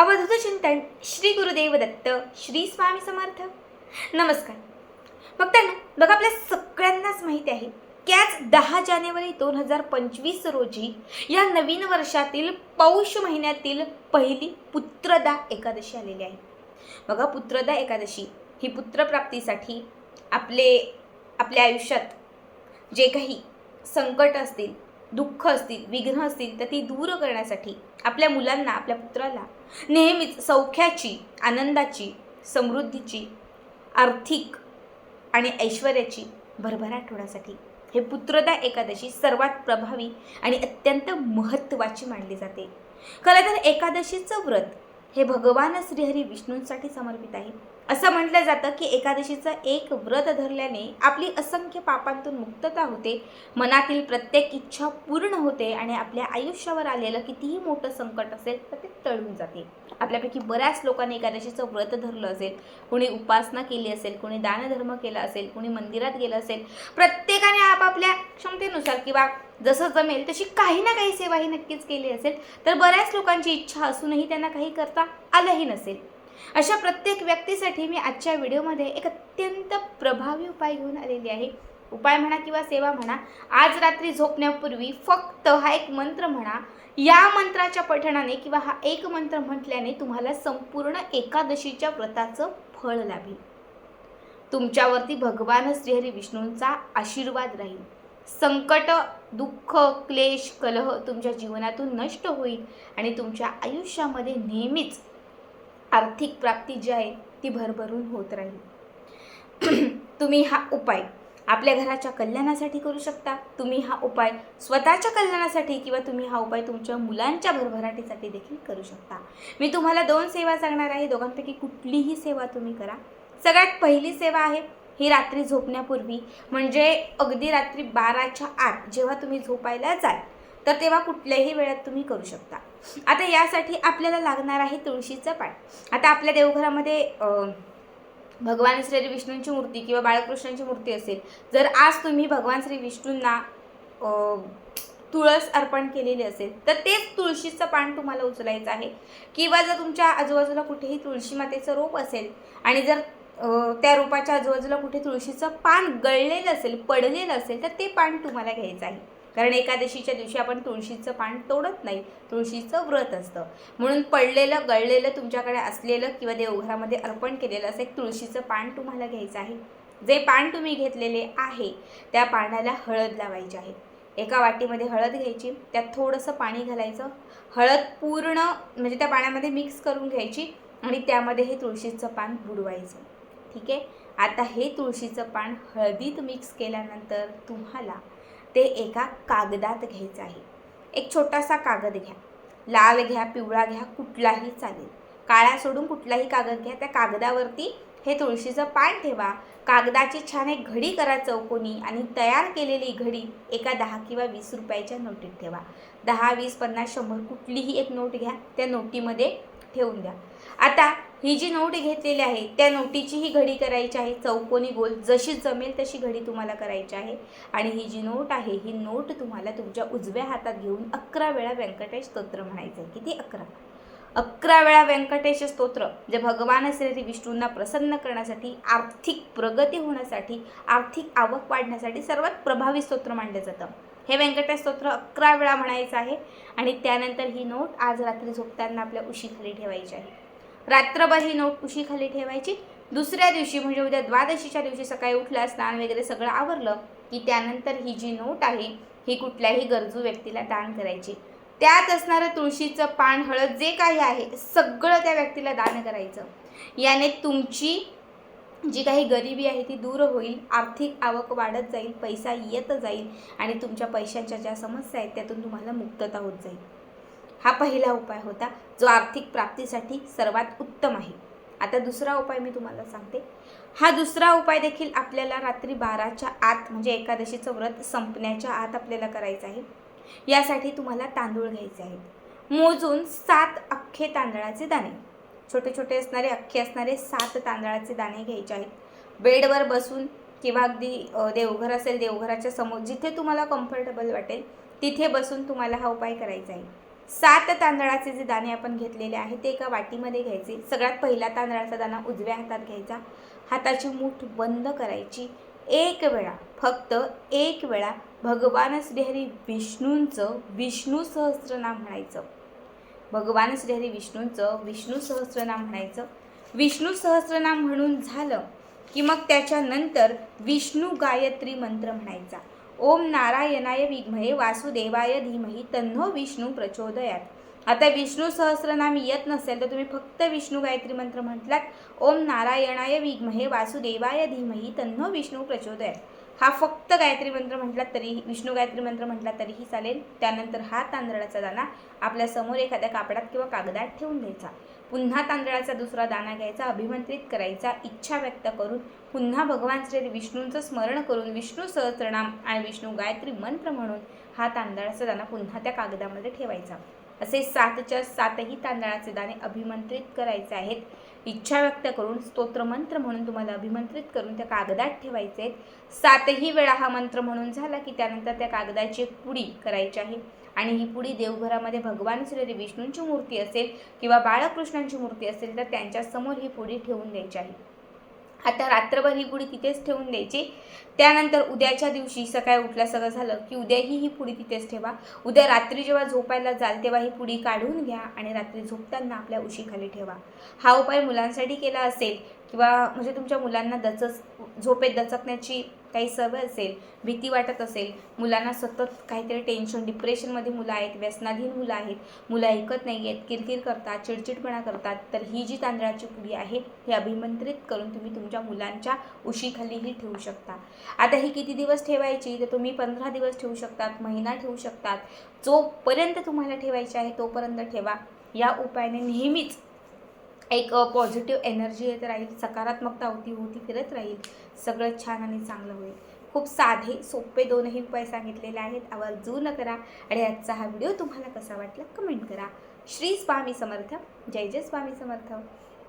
अवधूत चिंतन श्री गुरुदेव दत्त श्री स्वामी समर्थ. नमस्कार. बघताना बघा आपल्या सगळ्यांनाच माहिती आहे की आज दहा जानेवारी दोन हजार पंचवीस रोजी या नवीन वर्षातील पौष महिन्यातील पहिली पुत्रदा एकादशी आलेली आहे. बघा पुत्रदा एकादशी ही पुत्रप्राप्तीसाठी आपले आपल्या आयुष्यात जे काही संकट असतील दुःख असतील विघ्न असतील तर ती दूर करण्यासाठी आपल्या मुलांना आपल्या पुत्राला नेहमीच सौख्याची आनंदाची समृद्धीची आर्थिक आणि ऐश्वर्याची भरभराट होण्यासाठी हे पुत्रदा एकादशी सर्वात प्रभावी आणि अत्यंत महत्त्वाची मानली जाते. खरं तर एकादशीचं व्रत हे भगवान श्रीहरी विष्णूंसाठी समर्पित आहे. असं म्हटलं जातं की एकादशीचं एक व्रत धरल्याने आपली असंख्य पापांतून मुक्तता होते. मनातील प्रत्येक इच्छा पूर्ण होते आणि आपल्या आयुष्यावर आलेलं कितीही मोठं संकट असेल तर ते तळून जाते. आपल्यापैकी बऱ्याच लोकांनी एकादशीचं व्रत धरलं असेल. कोणी उपासना केली असेल कोणी दानधर्म केला असेल कोणी मंदिरात गेलं असेल. प्रत्येकाने वेळेनुसार किंवा जसं जमेल तशी काही ना काही सेवा ही नक्कीच केली असेल तर बऱ्याच लोकांची इच्छा असूनही त्यांना काही करता आलंही नसेल. अशा प्रत्येक व्यक्तीसाठी मी आजच्या व्हिडिओमध्ये एक अत्यंत प्रभावी उपाय घेऊन आलेली आहे. उपाय म्हणा किंवा सेवा म्हणा आज रात्री झोपण्यापूर्वी फक्त हा एक मंत्र म्हणा या मंत्राच्या पठणाने किंवा हा एक मंत्र म्हटल्याने तुम्हाला संपूर्ण एकादशीच्या व्रताचं फळ लाभेल. तुमच्यावरती भगवान श्रीहरी विष्णूंचा आशीर्वाद राहील. संकट दुःख क्लेश कलह तुमच्या जीवनातून नष्ट होईल आणि तुमच्या आयुष्यामध्ये नेहमीच आर्थिक प्राप्ती जी आहे ती भरभरून होत राहील. तुम्ही हा उपाय आपल्या घराच्या कल्याणासाठी करू शकता. तुम्ही हा उपाय स्वतःच्या कल्याणासाठी किंवा तुम्ही हा उपाय तुमच्या मुलांच्या भरभराटीसाठी देखील करू शकता. मी तुम्हाला दोन सेवा सांगणार आहे. दोघांपैकी कुठलीही सेवा तुम्ही करा. सगळ्यात पहिली सेवा आहे ही रात्री झोपण्यापूर्वी म्हणजे अगदी रात्री बाराच्या आत जेव्हा तुम्ही झोपायला जाल तर तेव्हा कुठल्याही वेळात तुम्ही करू शकता. आता यासाठी आपल्याला लागणार आहे तुळशीचं पान. आता आपल्या देवघरामध्ये भगवान श्री विष्णूंची मूर्ती किंवा बाळकृष्णांची मूर्ती असेल जर आज तुम्ही भगवान श्री विष्णूंना तुळस अर्पण केलेली असेल तर तेच तुळशीचं पान तुम्हाला उचलायचं आहे. किंवा जर तुमच्या आजूबाजूला कुठेही तुळशी मातेचं रोप असेल आणि जर त्या रोपाच्या आजूबाजूला कुठे तुळशीचं पान गळलेलं असेल पडलेलं असेल तर ते पान तुम्हाला घ्यायचं आहे. कारण एकादशीच्या दिवशी आपण तुळशीचं पान तोडत नाही तुळशीचं व्रत असतं. म्हणून पडलेलं गळलेलं तुमच्याकडे असलेलं किंवा देवघरामध्ये अर्पण केलेलं असं एक तुळशीचं पान तुम्हाला घ्यायचं आहे. जे पान तुम्ही घेतलेले आहे त्या पानाला हळद लावायची आहे. एका वाटीमध्ये हळद घ्यायची त्यात थोडंसं पाणी घालायचं. हळद पूर्ण म्हणजे त्या पाण्यामध्ये मिक्स करून घ्यायची आणि त्यामध्ये हे तुळशीचं पान बुडवायचं. ठीक आहे? आता हे तुळशीचं पान हळदीत मिक्स केल्यानंतर तुम्हाला ते एका कागदात घ्यायचं आहे. एक छोटासा कागद घ्या. लाल घ्या पिवळा घ्या कुठलाही चालेल. काळा सोडून कुठलाही कागद घ्या. त्या कागदावरती हे तुळशीचं पान ठेवा. कागदाची छान एक घडी करा चौकोनी आणि तयार केलेली घडी एका दहा किंवा वीस रुपयाच्या नोटीत ठेवा. दहा वीस पन्नास शंभर कुठलीही एक नोट घ्या. त्या नोटीमध्ये ठेवून द्या. आता ही जी नोट घेतलेली आहे त्या नोटीची ही घडी करायची आहे. चौकोनी गोल जशी जमेल तशी घडी तुम्हाला करायची आहे. आणि ही जी नोट आहे ही नोट तुम्हाला तुमच्या उजव्या हातात घेऊन अकरा वेळा व्यंकटेश स्तोत्र म्हणायचं आहे किती? अकरा. अकरा वेळा व्यंकटेश स्तोत्र जे भगवान श्री विष्णूंना प्रसन्न करण्यासाठी आर्थिक प्रगती होण्यासाठी आर्थिक आवक वाढण्यासाठी सर्वात प्रभावी स्तोत्र मानलं जातं. हे व्यंकटेश स्तोत्र अकरा वेळा म्हणायचं आहे. आणि त्यानंतर ही नोट आज रात्री झोपताना आपल्या उशीखाली ठेवायची आहे. रात्रभर ही नोट उशीखाली ठेवायची. दुसऱ्या दिवशी म्हणजे उद्या द्वादशीच्या दिवशी सकाळी उठलं स्नान वगैरे सगळं आवरलं की त्यानंतर ही जी नोट आहे ही कुठल्याही गरजू व्यक्तीला दान करायची. त्यात असणारं तुळशीचं पान हळद जे काही आहे सगळं त्या व्यक्तीला दान करायचं. याने तुमची जी काही गरिबी आहे ती दूर होईल आर्थिक आवक वाढत जाईल पैसा येत जाईल आणि तुमच्या पैशांच्या ज्या समस्या आहेत त्यातून तुम्हाला मुक्तता होत जाईल. हा पहिला उपाय होता जो आर्थिक प्राप्तीसाठी सर्वात उत्तम आहे. आता दुसरा उपाय मी तुम्हाला सांगते. हा दुसरा उपाय देखील आपल्याला रात्री बाराच्या आत म्हणजे एकादशीचं व्रत संपण्याच्या आत आपल्याला करायचं आहे. यासाठी तुम्हाला तांदूळ घ्यायचे आहेत. मोजून सात अख्खे तांदळाचे दाणे. छोटे छोटे असणारे अख्खे असणारे सात तांदळाचे दाणे घ्यायचे आहेत. बेडवर बसून किंवा अगदी देवघर असेल देवघराच्या समोर जिथे तुम्हाला कम्फर्टेबल वाटेल तिथे बसून तुम्हाला हा उपाय करायचा आहे. सात तांदळाचे जे दाणे आपण घेतलेले आहे ते एका वाटीमध्ये घ्यायचे. सगळ्यात पहिला तांदळाचा दाणा उजव्या हातात घ्यायचा. हाताची मूठ बंद करायची. एक वेळा फक्त एक वेळा भगवान श्रीहरी विष्णूंचं विष्णू सहस्रनाम म्हणायचं. भगवान श्रीहरी विष्णूंचं विष्णू सहस्रनाम म्हणायचं. विष्णू सहस्रनाम म्हणून झालं की मग त्याच्यानंतर विष्णू गायत्री मंत्र म्हणायचा. ओम नारायणाय विघ्महे वासुदेवाय धीमही तन्हो विष्णू प्रचोदयात. आता विष्णू सहस्रनाम येत नसेल तर तुम्ही फक्त विष्णू गायत्री मंत्र म्हटलात. ओम नारायणाय विघ्महे वासुदेवाय धीमही तन्हो विष्णू प्रचोदयात. हा फक्त गायत्री मंत्र म्हटलात तरीही विष्णू गायत्री मंत्र म्हटला तरीही चालेल. त्यानंतर हा तांदळाचा दाणा आपल्यासमोर एखाद्या कापडात किंवा कागदात ठेवून द्यायचा. पुन्हा तांदळाचा दुसरा दाणा घ्यायचा अभिमंत्रित करायचा इच्छा व्यक्त करून पुन्हा भगवान श्री विष्णूंचं स्मरण करून विष्णू सहस्रनाम आणि विष्णू गायत्री मंत्र म्हणून हा तांदळाचा दाणा पुन्हा त्या कागदामध्ये ठेवायचा. असे सातच्या सातही तांदळाचे दाणे अभिमंत्रित करायचे आहेत. इच्छा व्यक्त करून स्तोत्रमंत्र म्हणून तुम्हाला अभिमंत्रित करून त्या कागदात ठेवायचे आहेत. सातही वेळा हा मंत्र म्हणून झाला की त्यानंतर त्या कागदाची एक पुडी करायची आहे. आणि ही पुडी देवघरामध्ये भगवान श्री विष्णूंची मूर्ती असेल किंवा बाळकृष्णांची मूर्ती असेल तर त्यांच्यासमोर ही पुडी ठेवून द्यायची आहे. आता रात्रभर ही पुडी तिथेच ठेवून द्यायची. त्यानंतर उद्याच्या दिवशी सकाळी उठल्या सगळं झालं की उद्याही ही पुडी तिथेच ठेवा. उद्या रात्री जेव्हा झोपायला जाल तेव्हा ही पुडी काढून घ्या आणि रात्री झोपताना आपल्या उशीखाली ठेवा. हा उपाय मुलांसाठी केला असेल किंवा म्हणजे तुमच्या मुलांना दचक झोपेत दचकण्याची काही सवय असेल भीती वाटत असेल मुलांना सतत काहीतरी टेन्शन डिप्रेशनमध्ये मुलं आहेत व्यसनाधीन मुलं आहेत मुलं ऐकत नाही आहेत किरकिर करतात चिडचिडपणा करतात तर ही जी तांदळाची पुडी आहे हे अभिमंत्रित करून तुम्ही तुमच्या मुलांच्या उशीखालीही ठेवू शकता. आता ही किती दिवस ठेवायची? तर तुम्ही पंधरा दिवस ठेवू शकतात महिना ठेवू शकतात. जोपर्यंत तुम्हाला ठेवायची आहे तोपर्यंत ठेवा. या उपायाने नेहमीच एक पॉझिटिव्ह एनर्जी येत राहील सकारात्मकता होती होती फिरत राहील. सगळं छान आणि चांगलं होईल. खूप साधे सोपे दोनही उपाय सांगितलेले आहेत. आवर्जून करा आणि आजचा हा व्हिडिओ तुम्हाला कसा वाटला कमेंट करा. श्री स्वामी समर्थ. जय जय स्वामी समर्थ.